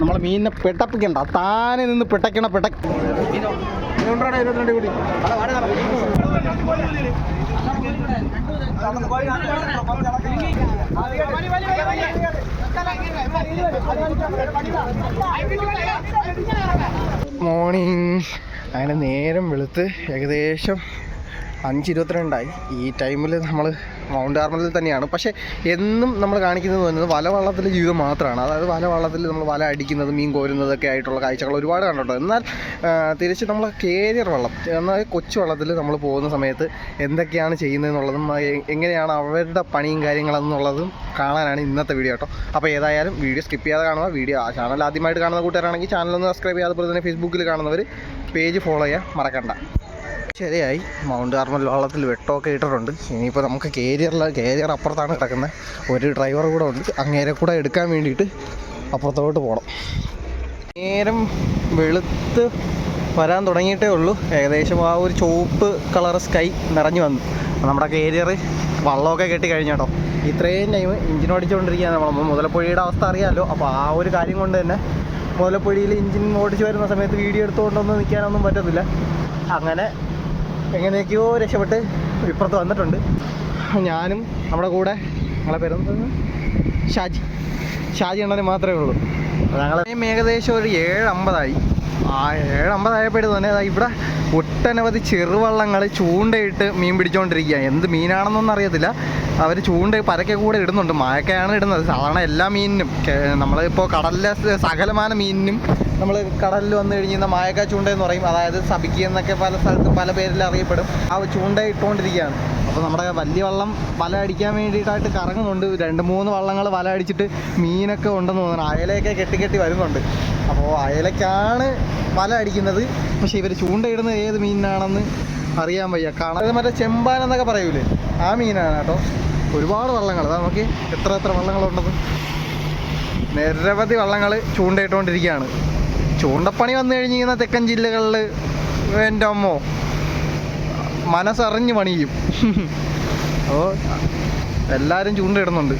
നമ്മളെ മീനിനെ പെട്ടപ്പിക്കണ്ട. താനെ നിന്ന് പെട്ടക്കണ പെട്ട മോർണിംഗ് അങ്ങനെ നേരം വെളുത്ത് ഏകദേശം അഞ്ച് ഇരുപത്തിരണ്ടായി. ഈ ടൈമിൽ നമ്മൾ മൗണ്ട് ആർമലിൽ തന്നെയാണ്. പക്ഷേ എന്നും നമ്മൾ കാണിക്കുന്നത് പറയുന്നത് വല വള്ളത്തിലെ ജീവിതം മാത്രമാണ്. അതായത് വല വള്ളത്തിൽ നമ്മൾ വല അടിക്കുന്നത് മീൻ കോരുന്നതൊക്കെ ആയിട്ടുള്ള കാഴ്ചകൾ ഒരുപാട് കണ്ടിട്ടോ എന്നാൽ തിരിച്ച് നമ്മൾ കേരിയർ വള്ളം എന്നാൽ കൊച്ചു വള്ളത്തിൽ നമ്മൾ പോകുന്ന സമയത്ത് എന്തൊക്കെയാണ് ചെയ്യുന്നതെന്നുള്ളതും എങ്ങനെയാണ് അവരുടെ പണിയും കാര്യങ്ങളെന്നുള്ളതും കാണാനാണ് ഇന്നത്തെ വീഡിയോ കേട്ടോ. അപ്പോൾ ഏതായാലും വീഡിയോ സ്കിപ്പ് ചെയ്യാതെ കാണുക. വീഡിയോ ആ ചാനൽ ആദ്യമായിട്ട് കാണുന്ന കൂട്ടുകാരാണെങ്കിൽ ചാനലൊന്ന് സബ്സ്ക്രൈബ് ചെയ്യാതെ അതുപോലെ തന്നെ ഫേസ്ബുക്കിൽ കാണുന്നവർ പേജ് ഫോളോ ചെയ്യാൻ മറക്കണ്ട. ശരിയായി മൗണ്ട് കാർമൽ വള്ളത്തിൽ വെട്ടമൊക്കെ ഇട്ടിട്ടുണ്ട്. ഇനിയിപ്പോൾ നമുക്ക് കേരിയറിൽ കേരിയർ അപ്പുറത്താണ് കിടക്കുന്നത്. ഒരു ഡ്രൈവർ കൂടെ ഉണ്ട്. അങ്ങേരെ കൂടെ എടുക്കാൻ വേണ്ടിയിട്ട് അപ്പുറത്തോട്ട് പോകണം നേരം വെളുത്ത് വരാൻ തുടങ്ങിയിട്ടേ ഉള്ളൂ. ഏകദേശം ആ ഒരു ചുവപ്പ് കളർ സ്കൈ നിറഞ്ഞു വന്നു. നമ്മുടെ കേരിയർ വള്ളമൊക്കെ കെട്ടി കഴിഞ്ഞു കേട്ടോ. ഇത്രയും ടൈം എഞ്ചിൻ ഓടിച്ചുകൊണ്ടിരിക്കുകയാണ് നമ്മൾ മുതലപ്പുഴയുടെ അവസ്ഥ അറിയാമല്ലോ അപ്പോൾ ആ ഒരു കാര്യം കൊണ്ട് തന്നെ മുതലപ്പുഴയിൽ എഞ്ചിൻ ഓടിച്ചു വരുന്ന സമയത്ത് വീഡിയോ എടുത്തുകൊണ്ടൊന്നും നിൽക്കാനൊന്നും പറ്റത്തില്ല. അങ്ങനെ എങ്ങനെയൊക്കെയോ രക്ഷപ്പെട്ട് ഇപ്പുറത്ത് വന്നിട്ടുണ്ട്. ഞാനും നമ്മുടെ കൂടെ ഞങ്ങളെ പേരെന്താണ് ഷാജി. ഷാജി അണ്ണന് മാത്രമേ ഉള്ളൂ. ഞങ്ങൾ ഏകദേശം ഒരു ഏഴ് അമ്പതായി ആ ഏഴ് അമ്പതായപ്പോഴും തന്നെ ദാ ഇവിടെ ഒട്ടനവധി ചെറുവള്ളങ്ങൾ ചൂണ്ടയിട്ട് മീൻ പിടിച്ചുകൊണ്ടിരിക്കുക എന്ത് മീനാണെന്നൊന്നും അറിയത്തില്ല. അവർ ചൂണ്ട പരക്കെ കൂടെ ഇടുന്നുണ്ട്. മായക്കയാണ് ഇടുന്നത്. സാധാരണ എല്ലാ മീനിനും. നമ്മളിപ്പോൾ കടലിലെ സകലമാന മീനിനും നമ്മൾ കടലിൽ വന്നു കഴിഞ്ഞാൽ മായക്ക ചൂണ്ട എന്ന് പറയും. അതായത് സബിക്കി എന്നൊക്കെ പല സ്ഥലത്തും പല പേരിൽ അറിയപ്പെടും. ആ ചൂണ്ട ഇട്ടുകൊണ്ടിരിക്കുകയാണ് അപ്പോൾ നമ്മുടെ വലിയ വള്ളം വല അടിക്കാൻ വേണ്ടിയിട്ടായിട്ട് കറങ്ങുന്നുണ്ട്. രണ്ട് മൂന്ന് വള്ളങ്ങൾ വല അടിച്ചിട്ട് മീനൊക്കെ ഉണ്ടെന്ന് തോന്നുന്നു. അയലയൊക്കെ കെട്ടി കെട്ടി വരുന്നുണ്ട്. അപ്പോൾ അയലക്കാണ് വല അടിക്കുന്നത്. പക്ഷേ ഇവർ ചൂണ്ടയിടുന്നത് ഏത് മീനിനാണെന്ന് അറിയാൻ വയ്യ. കാണാതെ മറ്റേ ചെമ്പാൻ എന്നൊക്കെ പറയൂലേ? ആ മീനാണ് കേട്ടോ. ഒരുപാട് വള്ളങ്ങൾ അതാ നോക്കി. എത്ര എത്ര വള്ളങ്ങളുണ്ടത് നിരവധി വള്ളങ്ങൾ ചൂണ്ടയിട്ടുകൊണ്ടിരിക്കുകയാണ് ചൂണ്ടപ്പണി വന്നു കഴിഞ്ഞ് കഴിഞ്ഞാൽ തെക്കൻ ജില്ലകളിൽ എന്റെ അമ്മോ മനസ്സറിഞ്ഞ് പണിയും. അപ്പോൾ എല്ലാവരും ചൂണ്ടയിടുന്നുണ്ട്.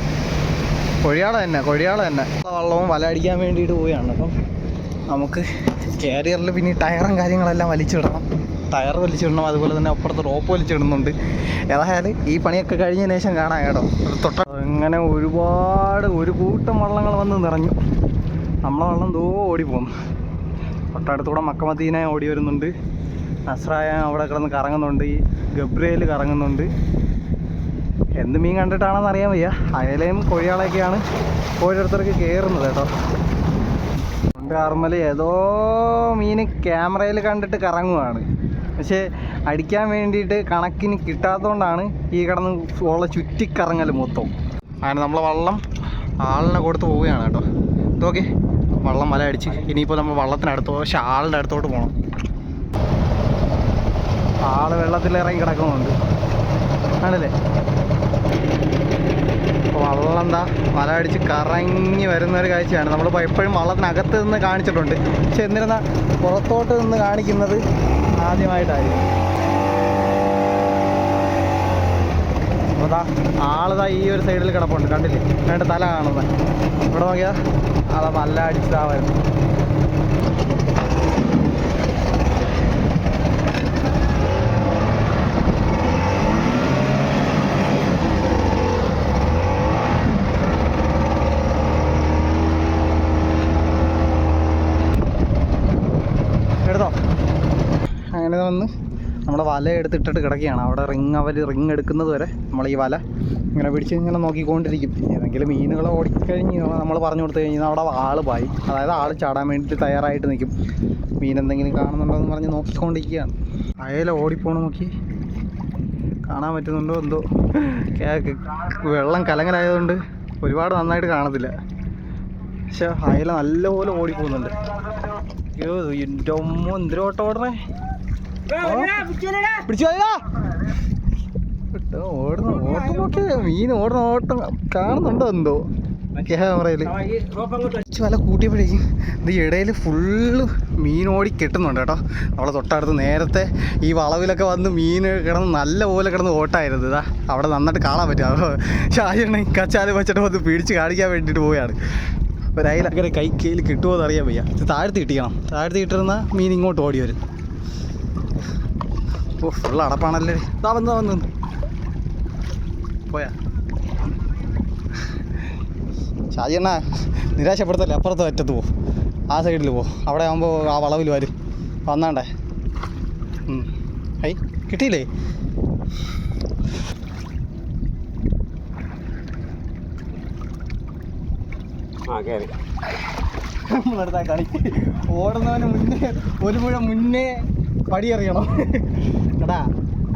കൊഴിയാള തന്നെ കൊഴിയാള തന്നെ. വള്ളവും വല അടിക്കാൻ വേണ്ടിയിട്ട് പോവുകയാണ്. അപ്പം നമുക്ക് കാരിയറിൽ പിന്നെ ടയറും കാര്യങ്ങളെല്ലാം വലിച്ചിടണം. ടയർ വലിച്ചിടണം അതുപോലെ തന്നെ അപ്പുറത്ത് റോപ്പ് വലിച്ചിടുന്നുണ്ട്. ഏതായാലും ഈ പണിയൊക്കെ കഴിഞ്ഞതിന് ശേഷം കാണാം കേട്ടോ. തൊട്ട അങ്ങനെ ഒരുപാട് ഒരു കൂട്ടം വള്ളങ്ങൾ വന്ന് നിറഞ്ഞു. നമ്മളെ വള്ളം ദോ ഓടി പോകുന്നു തൊട്ടടുത്തൂടെ മക്കമദീന ഓടി വരുന്നുണ്ട്. നസ്രായ അവിടെ കിടന്ന് കറങ്ങുന്നുണ്ട്. ഈ ഗബ്രയേൽ കറങ്ങുന്നുണ്ട്. എന്ത് മീൻ കണ്ടിട്ടാണെന്ന് അറിയാൻ വയ്യ. അയലയും കൊഴിയാളൊക്കെയാണ് ഓരോരുത്തർക്ക് കയറുന്നത് കേട്ടോ. കാർമൽ ഏതോ മീൻ ക്യാമറയിൽ കണ്ടിട്ട് കറങ്ങുവാണ്. പക്ഷേ അടിക്കാൻ വേണ്ടിയിട്ട് കണക്കിന് കിട്ടാത്തതുകൊണ്ടാണ് ഈ കിടന്ന് ഉള്ള ചുറ്റിക്കറങ്ങൽ മൊത്തം. അങ്ങനെ നമ്മളെ വള്ളം ആളിനെ കൊടുത്ത് പോവുകയാണ് കേട്ടോ. ഇതൊക്കെ വള്ളം വല അടിച്ച് ഇനിയിപ്പോൾ നമ്മൾ വള്ളത്തിനടുത്തോ പക്ഷേ ആളിന്റെ അടുത്തോട്ട് പോകണം ആൾ വെള്ളത്തിലിറങ്ങി കിടക്കുന്നുണ്ട്. ആണല്ലേ അപ്പോൾ വള്ളം എന്താ വല അടിച്ച് കറങ്ങി വരുന്ന ഒരു കാഴ്ചയാണ് നമ്മളിപ്പോൾ എപ്പോഴും വള്ളത്തിനകത്ത് നിന്ന് കാണിച്ചിട്ടുണ്ട്. പക്ഷെ എന്നിരുന്നാൽ പുറത്തോട്ട് നിന്ന് കാണിക്കുന്നത് ആദ്യമായിട്ടായിരിക്കും. അപ്പോൾ ദാ ഈ ഒരു സൈഡിൽ കിടപ്പുണ്ട്. കണ്ടില്ലേ? രണ്ട് തല കാണുന്നത് ഇവിടെ നോക്കിയാൽ അതാ വല്ല അടിച്ചതാ വരുന്നു എടുത്തോ അങ്ങനെ വന്ന് നമ്മുടെ വല എടുത്തിട്ടിട്ട് കിടക്കുകയാണ്. അവിടെ റിങ് അവർ റിങ് എടുക്കുന്നത് വരെ നമ്മൾ ഈ വല ഇങ്ങനെ പിടിച്ച് ഇങ്ങനെ നോക്കിക്കൊണ്ടിരിക്കും. ഏതെങ്കിലും മീനുകൾ ഓടിക്കഴിഞ്ഞ് നമ്മൾ പറഞ്ഞു കൊടുത്തു കഴിഞ്ഞാൽ അവിടെ ആൾ പായി. അതായത് ആൾ ചാടാൻ വേണ്ടിയിട്ട് തയ്യാറായിട്ട് നിൽക്കും മീൻ എന്തെങ്കിലും കാണുന്നുണ്ടോ എന്ന് പറഞ്ഞ് നോക്കിക്കൊണ്ടിരിക്കുകയാണ്. അയല ഓടിപ്പോണ നോക്കി. കാണാൻ പറ്റുന്നുണ്ടോ എന്തോ? വെള്ളം കലങ്ങലായതുകൊണ്ട് ഒരുപാട് നന്നായിട്ട് കാണത്തില്ല. പക്ഷെ അയല നല്ലപോലെ ഓടിപ്പോകുന്നുണ്ട്. അയ്യോ എന്റെ അമ്മ എന്തിനു ഓടണേ പിടിച്ചു ഓടുന്ന ഓട്ടം നോക്കി മീൻ ഓടുന്ന ഓട്ടം കാണുന്നുണ്ടോ എന്തോ? ക്യാമറയിൽ. വല കൂട്ടിയപ്പോഴേക്കും ഇത് ഇടയിൽ ഫുള്ള് മീൻ ഓടി കെട്ടുന്നുണ്ട് കേട്ടോ. അവിടെ തൊട്ടടുത്ത് നേരത്തെ ഈ വളവിലൊക്കെ വന്ന് മീൻ കിടന്ന് നല്ല പോലെ കിടന്ന് ഓട്ടായിരുന്നു. ഇതാ അവിടെ നന്നായിട്ട് കാണാൻ പറ്റും. അപ്പോൾ ഷാജിണ്ണ കച്ചാൽ വെച്ചിട്ട് വന്ന് പിടിച്ച് കാണിക്കാൻ വേണ്ടിയിട്ട് പോവുകയാണ്. ഒരു അയില അങ്ങനെ കൈ കയ്യിൽ കിട്ടുമോ എന്നറിയാൻ വയ്യ. ഇത് താഴ്ത്തി കിട്ടിക്കണം താഴ്ത്തി കിട്ടിരുന്ന മീൻ ഇങ്ങോട്ട് ഓടി വരും. ഓ ഫുൾ അടപ്പാണല്ലേ. ഇതാ വന്ന് വന്ന്. പോയാ. ഷാജിയണ്ണ നിരാശപ്പെടുത്തല്ലേ? അപ്പുറത്ത് അറ്റത്ത് പോ. ആ സൈഡിൽ പോ. അവിടെ ആകുമ്പോൾ ആ വളവിൽ വരും. വന്നാണ്ടേ. ഐ ഹൈ കിട്ടിയില്ലേ? നമ്മളെടുത്താ കളി. ഓടുന്നവന് മുന്നേ ഒരു പുഴ മുന്നേ പടി അറിയണം എടാ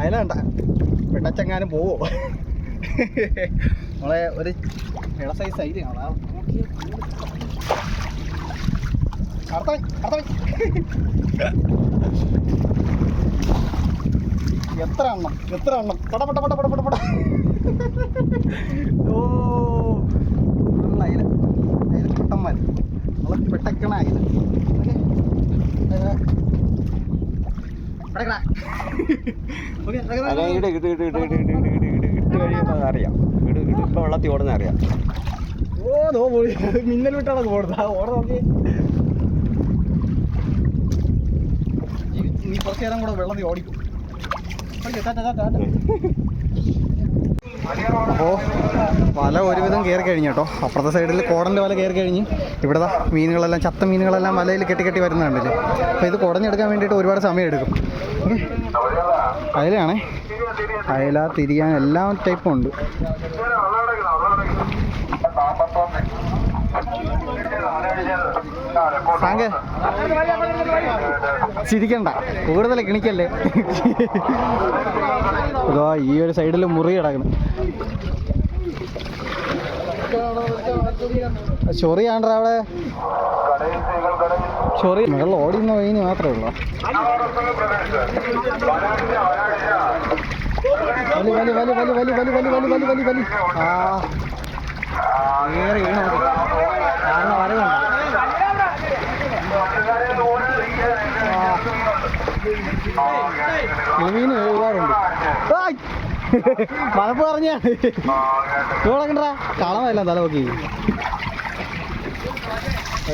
അതിലാണ്ട വെട്ടച്ചെങ്ങാനും പോവോ? നമ്മളെ ഒരു ഇള സൈസ് അടുത്ത എത്ര എണ്ണം എത്ര എണ്ണം? പട പട പട പട പട പട. ഓ അയല. അയില പെട്ടന്മാർ നമ്മളെ പെട്ടക്കണ അയില. ഇട് ഇട് ഇട് ഇട് ഇട് ഇട് ഇട് ഇട് ഇട്. ഇട്ട് കഴിയുമ്പോൾ അത് അറിയാം. ഇട് ഇട് ഇപ്പം വെള്ളത്തിൽ ഓടുന്ന അറിയാം. ഓ നോ പോയി മിന്നൽ വിട്ടാണ് ഓടുന്നത് ഓട നോക്കി. നീ കുറച്ചു നേരം കൂടെ വെള്ളത്തിൽ ഓടിക്കും. അപ്പോൾ വല ഒരുവിധം കയറി കഴിഞ്ഞു കേട്ടോ. അപ്പുറത്തെ സൈഡിൽ കോടന്റെ വല കയറി കഴിഞ്ഞ് ഇവിടെ മീനുകളെല്ലാം ചത്ത മീനുകളെല്ലാം വലയിൽ കെട്ടി കെട്ടി വരുന്നുണ്ടല്ലേ അപ്പോൾ ഇത് കുടഞ്ഞെടുക്കാൻ വേണ്ടിയിട്ട് ഒരുപാട് സമയം എടുക്കും. അയലാണ്. അയല തിരിയാൻ എല്ലാ ടൈപ്പും ഉണ്ട്. സാങ്കേ ചിരിക്കണ്ട കൂടുതൽ കിണിക്കല്ലേ അതോ ഈ ഒരു സൈഡിൽ മുറി കിടക്കുന്നു ചൊറിയാണ്ടാ അവിടെ ചൊറി മുകളിൽ ഓടിയുന്ന വൈന് മാത്രമേ ഉള്ളൂ വലി വലി വലി വലി വലി വലി വലി വലി വലി വലി വലി ആ നവീന് ഒരുപാടുണ്ട്. മഴപ്പ് പറഞ്ഞാണ് ഇവിടെക്കണ്ടാ കളമല്ല നോക്കി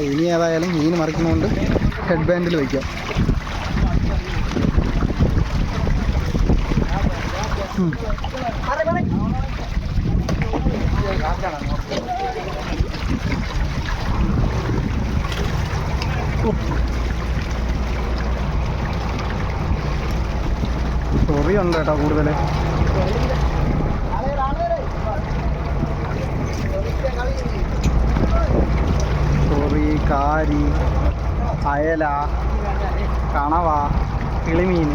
ഇനി ഏതായാലും മീൻ മറിക്കുന്നതുകൊണ്ട് ഹെഡ് ബാൻഡിൽ വയ്ക്കാം Hmm. ചൊറിയുണ്ട് കേട്ടോ കൂടുതൽ ചൊറി കാരി അയല കണവ കിളിമീൻ.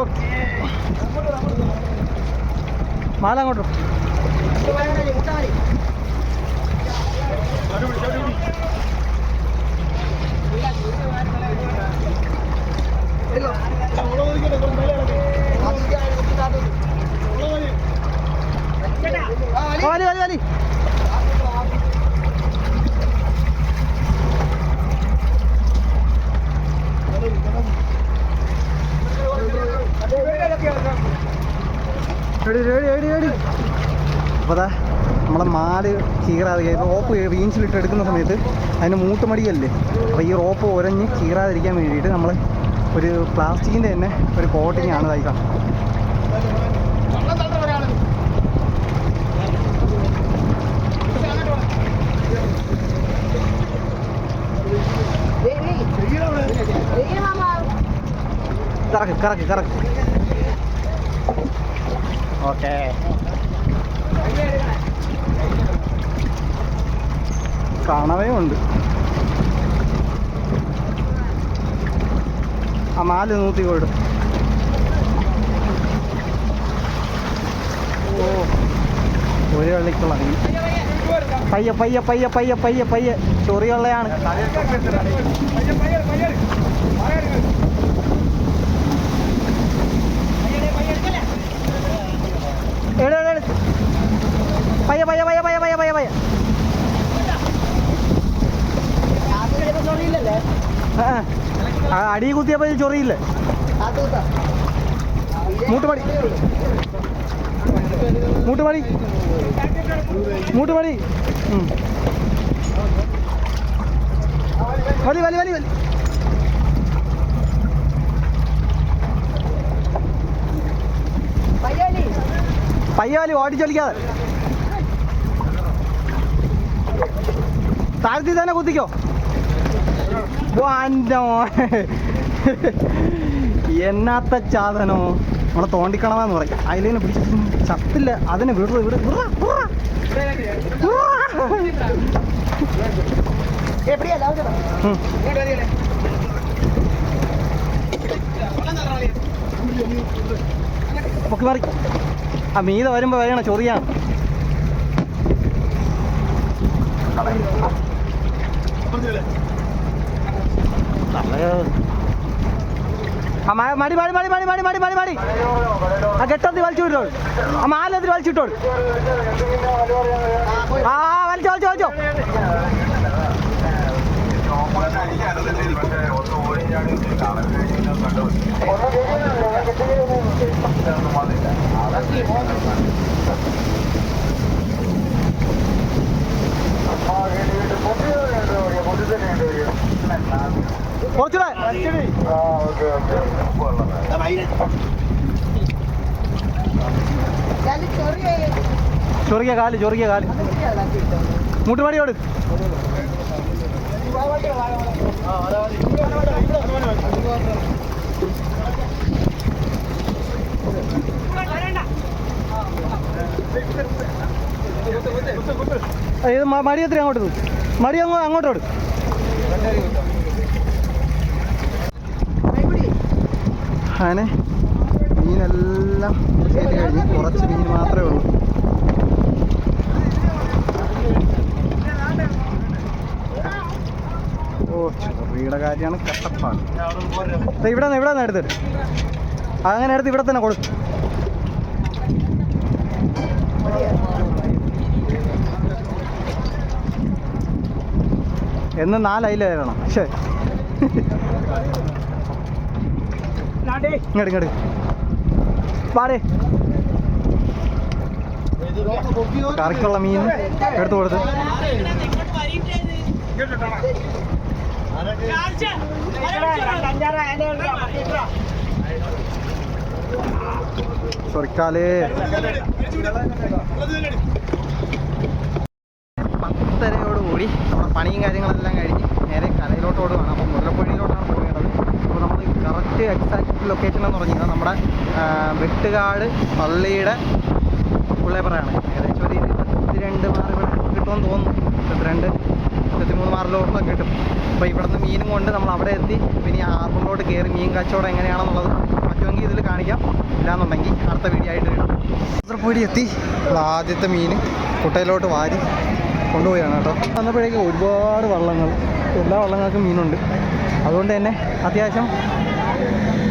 ഓക്കെ. മാല അങ്ങോട്ടോ വലി വലി വലി എടി എടി എടി എടി അപ്പോൾ അതാ നമ്മളെ മാൽ കീറാതെ റോപ്പ് വീൻസിലിട്ട് എടുക്കുന്ന സമയത്ത് അതിന് മൂട്ടുമടിയല്ലേ? അപ്പോൾ ഈ റോപ്പ് ഉരഞ്ഞ് കീറാതിരിക്കാൻ വേണ്ടിയിട്ട് നമ്മൾ ഒരു പ്ലാസ്റ്റിക്കിന്റെ തന്നെ ഒരു കോട്ടിങ് ആണ് തയ്ക്കാം കറക്ക് കറക്ക് കറക്ക്. ഓക്കെ. കണവയും ഉണ്ട്. ആ മാൽ നൂത്തി പോയിട്ട് ഓ. ഒരു വെള്ളിക്കുള്ള പയ്യ പയ്യ പയ്യ പയ്യ പയ്യ പയ്യ. ചൊറിയുള്ളയാണ് എട് എട് എട്. പയ്യ പയ്യ പയ്യ പയ്യ പയ്യ പയ്യ പയ്യ ആ, ആ അടി കുത്തിയപ്പോൾ ഇത് ചൊറിയില്ലേ? മൂട്ടുപടി. മൂട്ടുപടി. മൂട്ടുപടി. വലി വലി വലി വലി. പയ്യാലി ഓടിച്ചൊലിക്കാതെ. താഴ്ത്തി തന്നെ കുത്തിക്കോ. എന്നാത്ത ചാതനോ. നമ്മളെ തോണ്ടിക്കണമെന്ന് പറയും. അതിലേനെ പിടിച്ച് ചത്തില്ല. അതിനെ വിടു വിട. പൊക്കി മാറി. ആ മീത വരുമ്പോ വരണം ചൊറിയാണ്. മ- മടി മടി മടി മടി മടി മടി മടി മടി. ആ കെട്ടത്തിൽ വലിച്ചു വിട്ടോളൂ. ആ മാലത്തിൽ വലിച്ചു വിട്ടോളൂ. ആ വലിച്ചോ വലിച്ചോ വലിച്ചോ. കുറച്ചുകൂടെ ചൊറിയ കാൽ ചൊറിയ കാൽ. മുട്ടുപടിയോട് ഇത് മ- മടി എത്ര അങ്ങോട്ട്. മടി അങ്ങോ അങ്ങോട്ടോട് അങ്ങനെ മീനെല്ലാം കയറ്റി കഴിഞ്ഞ് കുറച്ച് മീൻ മാത്രമേ ഉള്ളൂ. ഓ ചൊറിയുടെ കാര്യമാണ് കട്ടപ്പാട് ഇവിടെ നിന്ന് ഇവിടെ നിന്ന് എടുത്തിട്ട് അങ്ങനെ എടുത്ത് ഇവിടെ തന്നെ കൊടുക്കും. എന്ന് നാലായില്ലേ തരണം ശരി. ഇങ്ങോട്ട് കറിക്കുള്ള മീൻ എടുത്തു കൊടുത്ത്. സ്വർക്കാലേ പത്തരയോടുകൂടി നമ്മുടെ പണിയും കാര്യങ്ങളെല്ലാം കഴിഞ്ഞ് നേരെ കലയിലോട്ടോട് വേണം അപ്പോൾ മുതലപ്പൊഴിയിലോട്ടാണ് കറക്റ്റ് എക്സാക്ട് ലൊക്കേഷൻ എന്ന് പറഞ്ഞാൽ നമ്മുടെ ആ, വെട്ടുകാട് പള്ളിയുടെ പുള്ളേപ്പറയാണ് ഏകദേശം ഒരു ഇരുപത്തിരണ്ട് മാർ ഇവിടെ കിട്ടുമെന്ന് തോന്നുന്നു. ഇരുപത്തിരണ്ട് ഇരുപത്തിമൂന്ന് മാറിലോട്ടൊക്കെ കിട്ടും. അപ്പോൾ ഇവിടുന്ന് മീനും കൊണ്ട് നമ്മൾ അവിടെ എത്തി. പിന്നെ ഈ ഹാർബറിലോട്ട് കയറി മീൻ കച്ചവടം എങ്ങനെയാണെന്നുള്ളത് പറ്റുമെങ്കിൽ ഇതിൽ കാണിക്കാം. ഇല്ലാന്നുണ്ടെങ്കിൽ അടുത്ത വീഡിയോ ആയിട്ട് കിട്ടും കാസർഗോഡ് എത്തി. ആദ്യത്തെ മീൻ കുട്ടയിലോട്ട് വാരി കൊണ്ടുപോയാണ് കേട്ടോ. വന്നപ്പോഴേക്കും ഒരുപാട് വള്ളങ്ങൾ. എല്ലാ വള്ളങ്ങൾക്കും മീനുണ്ട്. അതുകൊണ്ട് തന്നെ അത്യാവശ്യം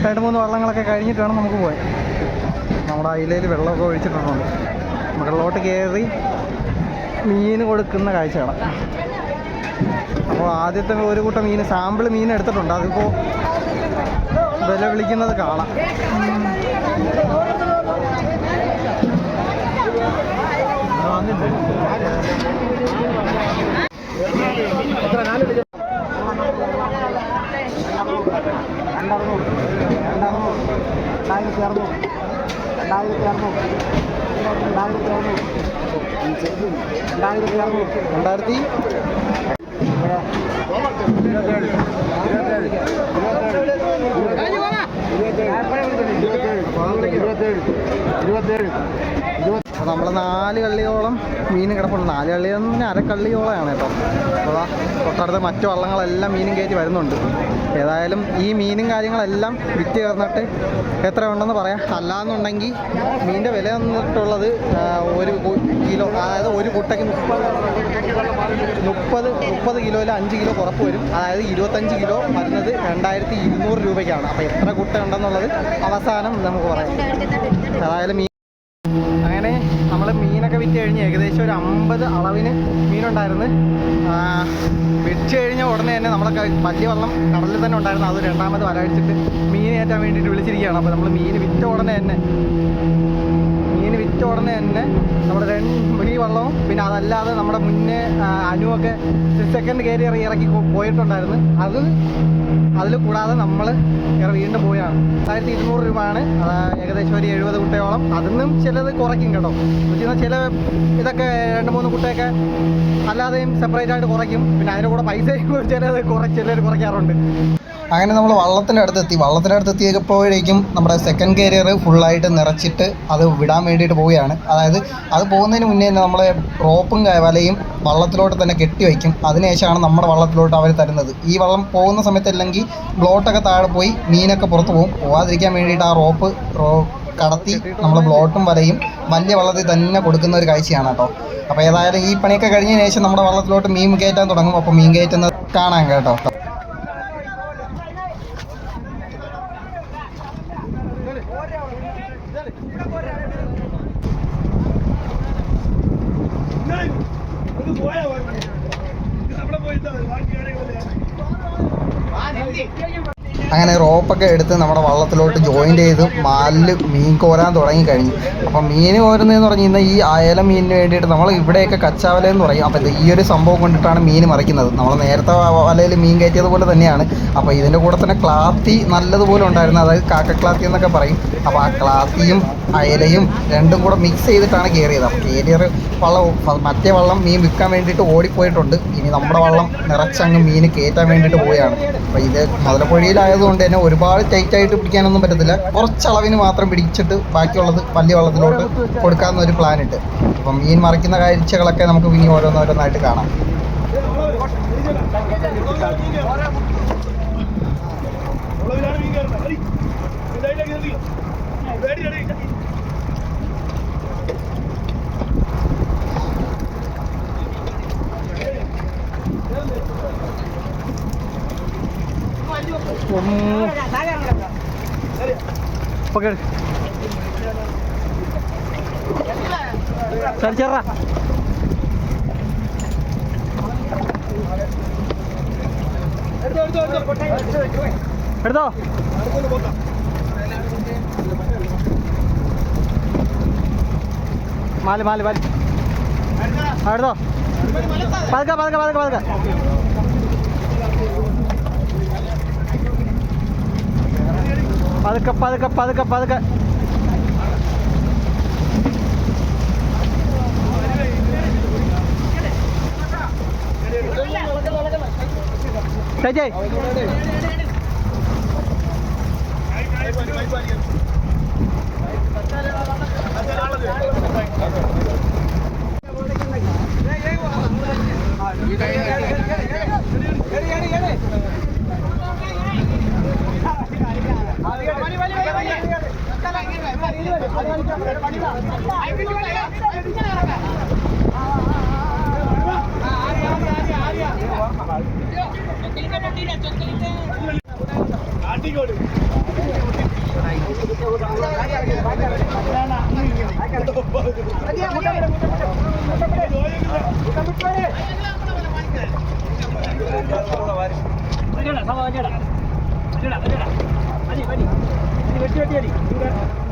രണ്ട് മൂന്ന് വള്ളങ്ങളൊക്കെ കഴിഞ്ഞിട്ട് വേണം നമുക്ക് പോകാൻ. നമ്മുടെ അയിലയിൽ വെള്ളമൊക്കെ ഒഴിച്ചിട്ടുണ്ട്. മുകളിലോട്ട് കയറി മീൻ കൊടുക്കുന്ന കാഴ്ച കാണാം അപ്പോൾ ആദ്യത്തെ ഒരു കൂട്ടം മീൻ സാമ്പിൾ മീൻ എടുത്തിട്ടുണ്ട്. അതിപ്പോൾ വില വിളിക്കുന്നത് കാണാം. രണ്ടറുന്നൂറ് രണ്ടറുന്നൂറ് രണ്ടായിരത്തി അറുന്നൂറ്. രണ്ടായിരത്തി അറുന്നൂറ്. രണ്ടായിരത്തി അറുന്നൂറ്. രണ്ടായിരത്തി അറുന്നൂറ്. രണ്ടായിരത്തി ഇരുപത്തേഴ്. ഇരുപത്തേഴ് ഇരുപത്തേഴ്. ഇരുപത്തേഴ്. ഇരുപത്തേഴ്. ഇരുപത്തേഴ്. നമ്മൾ നാല് കള്ളിയോളം മീൻ കിടപ്പുണ്ട്. നാല് കള്ളി തന്നെ അരക്കള്ളിയോളമാണ് കേട്ടോ. അപ്പോൾ തൊട്ടടുത്ത് മറ്റു വള്ളങ്ങളെല്ലാം മീനും കയറ്റി വരുന്നുണ്ട്. ഏതായാലും ഈ മീനും കാര്യങ്ങളെല്ലാം വിറ്റ് ചേർന്നിട്ട് എത്ര ഉണ്ടെന്ന് പറയാം. അല്ലാന്നുണ്ടെങ്കിൽ മീനിന്റെ വില വന്നിട്ടുള്ളത് ഒരു കിലോ അതായത് ഒരു കുട്ടയ്ക്ക് മുപ്പത് മുപ്പത് മുപ്പത് കിലോയിൽ അഞ്ച് കിലോ കുറപ്പ് വരും. അതായത് ഇരുപത്തഞ്ച് കിലോ വരുന്നത് രണ്ടായിരത്തി ഇരുന്നൂറ് രൂപയ്ക്കാണ്. അപ്പോൾ എത്ര കുട്ട ഉണ്ടെന്നുള്ളത് അവസാനം നമുക്ക് പറയാം. അങ്ങനെ നമ്മൾ മീനൊക്കെ വിറ്റ് കഴിഞ്ഞ് ഏകദേശം ഒരു അമ്പത് അളവിന് മീനുണ്ടായിരുന്നു. വിറ്റ് കഴിഞ്ഞ ഉടനെ തന്നെ നമ്മളൊക്കെ വലിയ വെള്ളം കടലിൽ തന്നെ ഉണ്ടായിരുന്നു. അത് രണ്ടാമത് വലഴിച്ചിട്ട് മീൻ ഏറ്റാൻ വേണ്ടിയിട്ട് വിളിച്ചിരിക്കുകയാണ്. അപ്പോൾ നമ്മൾ മീൻ വിറ്റ ഉടനെ തന്നെ മീൻ വിറ്റ ഉടനെ തന്നെ നമ്മുടെ രണ്ട് ഈ വള്ളവും പിന്നെ അതല്ലാതെ നമ്മുടെ മുന്നേ അനുവൊക്കെ സെക്കൻഡ് കയറി ഇറക്കി പോയിട്ടുണ്ടായിരുന്നു. അത് അതിൽ കൂടാതെ നമ്മൾ വീണ്ടും പോയാണ് ആയിരത്തി ഇരുന്നൂറ് രൂപയാണ് ഏകദേശം ഒരു എഴുപത് കുട്ടയോളം. അതിന്നും ചിലത് കുറയ്ക്കും കേട്ടോ. വെച്ചാൽ ചില ഇതൊക്കെ രണ്ട് മൂന്ന് കുട്ടയൊക്കെ അല്ലാതെയും സെപ്പറേറ്റ് ആയിട്ട് കുറയ്ക്കും. പിന്നെ അതിന്റെ കൂടെ പൈസയും ചിലത് കുറച്ച് ചിലർ കുറയ്ക്കാറുണ്ട്. അങ്ങനെ നമ്മൾ വള്ളത്തിന്റെ അടുത്തെത്തി. വള്ളത്തിന്റെ അടുത്ത് എത്തിയപ്പോഴേക്കും നമ്മുടെ സെക്കൻഡ് കാരിയർ ഫുള്ളായിട്ട് നിറച്ചിട്ട് അത് വിടാൻ വേണ്ടിയിട്ട് പോവുകയാണ്. അതായത് അത് പോകുന്നതിന് മുന്നേ തന്നെ നമ്മളെ റോപ്പും വലയും വള്ളത്തിലോട്ട് തന്നെ കെട്ടി വയ്ക്കും. അതിനുശേഷമാണ് നമ്മുടെ വള്ളത്തിലോട്ട് അവർ തരുന്നത്. ഈ വള്ളം പോകുന്ന സമയത്തല്ലെങ്കിൽ ബ്ലോട്ടൊക്കെ താഴെ പോയി മീനൊക്കെ പുറത്ത് പോകും. പോകാതിരിക്കാൻ വേണ്ടിയിട്ട് ആ റോപ്പ് റോ കടത്തി നമ്മൾ ബ്ലോട്ടും വലയും വലിയ വള്ളത്തിൽ തന്നെ കൊടുക്കുന്ന ഒരു കാഴ്ചയാണ് കേട്ടോ. അപ്പോൾ ഏതായാലും ഈ പണിയൊക്കെ കഴിഞ്ഞതിന് ശേഷം നമ്മുടെ വള്ളത്തിലോട്ട് മീൻ കയറ്റാൻ തുടങ്ങും. അപ്പോൾ മീൻ കയറ്റുന്നത് കാണാൻ കേട്ടോ. അങ്ങനെ റോ റോപ്പൊക്കെ എടുത്ത് നമ്മുടെ വള്ളത്തിലോട്ട് ജോയിന്റ് ചെയ്ത് മാലിൽ മീൻ കോരാൻ തുടങ്ങി കഴിഞ്ഞു. അപ്പം മീൻ കോരുന്നതെന്ന് പറഞ്ഞു കഴിഞ്ഞാൽ ഈ അയല മീനിന് വേണ്ടിയിട്ട് നമ്മൾ ഇവിടെയൊക്കെ കച്ചാവല എന്ന് പറയും. അപ്പോൾ ഇത് ഈ ഒരു സംഭവം കൊണ്ടിട്ടാണ് മീൻ മറിക്കുന്നത്. നമ്മൾ നേരത്തെ വലയിൽ മീൻ കയറ്റിയത് പോലെ തന്നെയാണ്. അപ്പോൾ ഇതിന്റെ കൂടെ തന്നെ ക്ലാത്തി നല്ലതുപോലെ ഉണ്ടായിരുന്നു. അതായത് കാക്കക്ലാത്തി എന്നൊക്കെ പറയും. അപ്പോൾ ആ ക്ലാത്തിയും അയലയും രണ്ടും കൂടെ മിക്സ് ചെയ്തിട്ടാണ് കയറിയത് അപ്പോൾ കയറിയർ വള്ളം മറ്റേ വള്ളം മീൻ വിൽക്കാൻ വേണ്ടിയിട്ട് ഓടിപ്പോയിട്ടുണ്ട്. ഇനി നമ്മുടെ വള്ളം നിറച്ചങ്ങ് മീൻ കയറ്റാൻ വേണ്ടിയിട്ട് പോവുകയാണ്. അപ്പോൾ ഇത് മുതലപ്പുഴയിലായതുകൊണ്ട് തന്നെ ഒരുപാട് ടൈറ്റായിട്ട് പിടിക്കാനൊന്നും പറ്റത്തില്ല. കുറച്ചളവിന് മാത്രം പിടിച്ചിട്ട് ബാക്കിയുള്ളത് വലിയ വള്ളത്തിലോട്ട് കൊടുക്കാമെന്നൊരു പ്ലാനുണ്ട് അപ്പം മീൻ മറിക്കുന്ന കാഴ്ചകളൊക്കെ നമുക്ക് ഇനി ഓരോന്നോരോന്നായിട്ട് കാണാം. പകട് സരി ചേറാ എടുത്തോ? മാൽ മാൽ മാൽ. എടുത്തോ. പതുക്കെ പതുക്കെ പതുക്കെ പതുക്കെ. பதுக்க பதுக்க பதுக்க பதுக்க. சஜய்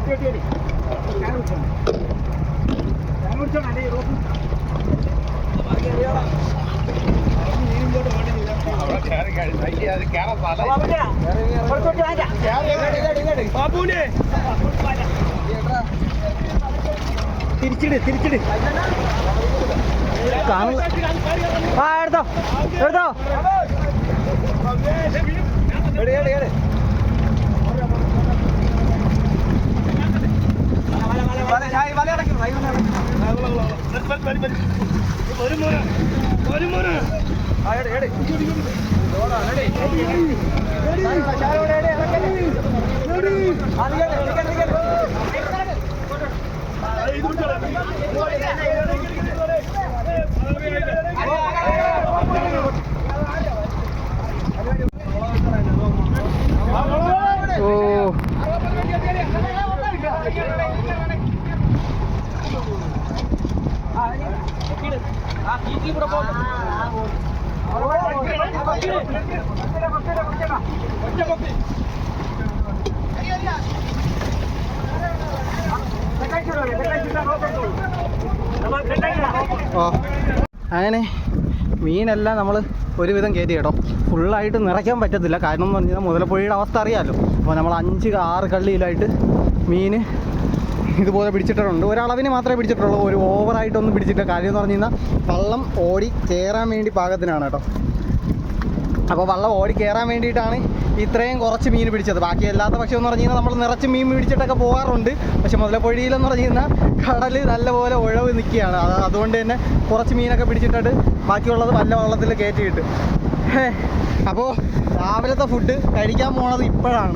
ചേച്ചേ തിരിച്ചിട് തിരിച്ചിട് ആ എടുത്തോ എടുത്തോ. ഇത് Oh. അങ്ങനെ മീനെല്ലാം നമ്മൾ ഒരുവിധം കയറ്റി കേട്ടോ ഫുള്ളായിട്ട് നിറയ്ക്കാൻ പറ്റത്തില്ല. കാരണം എന്ന് പറഞ്ഞാൽ മുതലപ്പുഴയുടെ അവസ്ഥ അറിയാമല്ലോ അപ്പോൾ നമ്മൾ അഞ്ച് ആറ് കള്ളിയിലായിട്ട് മീൻ ഇതുപോലെ പിടിച്ചിട്ടുണ്ട് ഒരളവിന് മാത്രമേ പിടിച്ചിട്ടുള്ളൂ. ഒരു ഓവറായിട്ടൊന്നും പിടിച്ചിട്ടില്ല. കാര്യം എന്ന് പറഞ്ഞു കഴിഞ്ഞാൽ വള്ളം ഓടി കയറാൻ വേണ്ടി പാകത്തിനാണ് കേട്ടോ. അപ്പോൾ വള്ളം ഓടി കയറാൻ വേണ്ടിയിട്ടാണ് ഇത്രയും കുറച്ച് മീൻ പിടിച്ചത്. ബാക്കി അല്ലാത്ത പക്ഷം എന്ന് പറഞ്ഞു കഴിഞ്ഞാൽ നമ്മൾ നിറച്ച് മീൻ പിടിച്ചിട്ടൊക്കെ പോകാറുണ്ട്. പക്ഷെ മുതലപ്പൊഴിയിലെന്ന് പറഞ്ഞു കഴിഞ്ഞാൽ കടൽ നല്ലപോലെ ഉഴവ് നിൽക്കുകയാണ്. അത് അതുകൊണ്ട് തന്നെ കുറച്ച് മീനൊക്കെ പിടിച്ചിട്ടിട്ട് ബാക്കിയുള്ളത് വല്ല വള്ളത്തിൽ കയറ്റിയിട്ട്. അപ്പോൾ രാവിലത്തെ ഫുഡ് കഴിക്കാൻ പോണത് ഇപ്പോഴാണ്.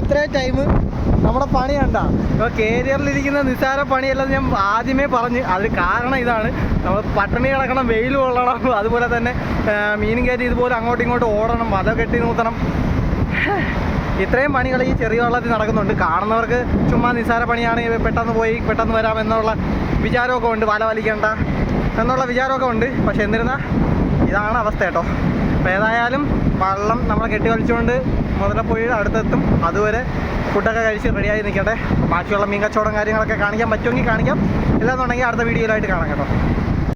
ഇത്രയും ടൈം നമ്മുടെ പണി കണ്ട. ഇപ്പോൾ കേരിയറിലിരിക്കുന്ന നിസ്സാര പണിയല്ലെന്ന് ഞാൻ ആദ്യമേ പറഞ്ഞ് അത് കാരണം ഇതാണ്. നമ്മൾ പട്ടിണി കിടക്കണം വെയിൽ കൊള്ളണം അതുപോലെ തന്നെ മീനും കയറ്റി ഇതുപോലെ അങ്ങോട്ടും ഇങ്ങോട്ടും ഓടണം വല കെട്ടി നൂത്തണം. ഇത്രയും പണികൾ ഈ ചെറിയ വള്ളത്തിൽ നടക്കുന്നുണ്ട്. കാണുന്നവർക്ക് ചുമ്മാ നിസ്സാര പണിയാണ്. പെട്ടെന്ന് പോയി പെട്ടെന്ന് വരാം എന്നുള്ള വിചാരമൊക്കെ ഉണ്ട്. വല വലിക്കണ്ട എന്നുള്ള വിചാരമൊക്കെ ഉണ്ട്. പക്ഷെ എന്നിരുന്നാൽ ഇതാണ് അവസ്ഥ കേട്ടോ. അപ്പോൾ ഏതായാലും വള്ളം നമ്മൾ കെട്ടി വലിച്ചുകൊണ്ട് മുതലപ്പുഴയുടെ അടുത്തെത്തും. അതുവരെ ഫുഡൊക്കെ കഴിച്ച് റെഡിയായി നിൽക്കട്ടെ. ബാക്കിയുള്ള മീൻ കച്ചവടം കാര്യങ്ങളൊക്കെ കാണിക്കാൻ പറ്റുമെങ്കിൽ കാണിക്കാം. ഇല്ലാന്നുണ്ടെങ്കിൽ അടുത്ത വീഡിയോയിലായിട്ട് കാണാം കേട്ടോ.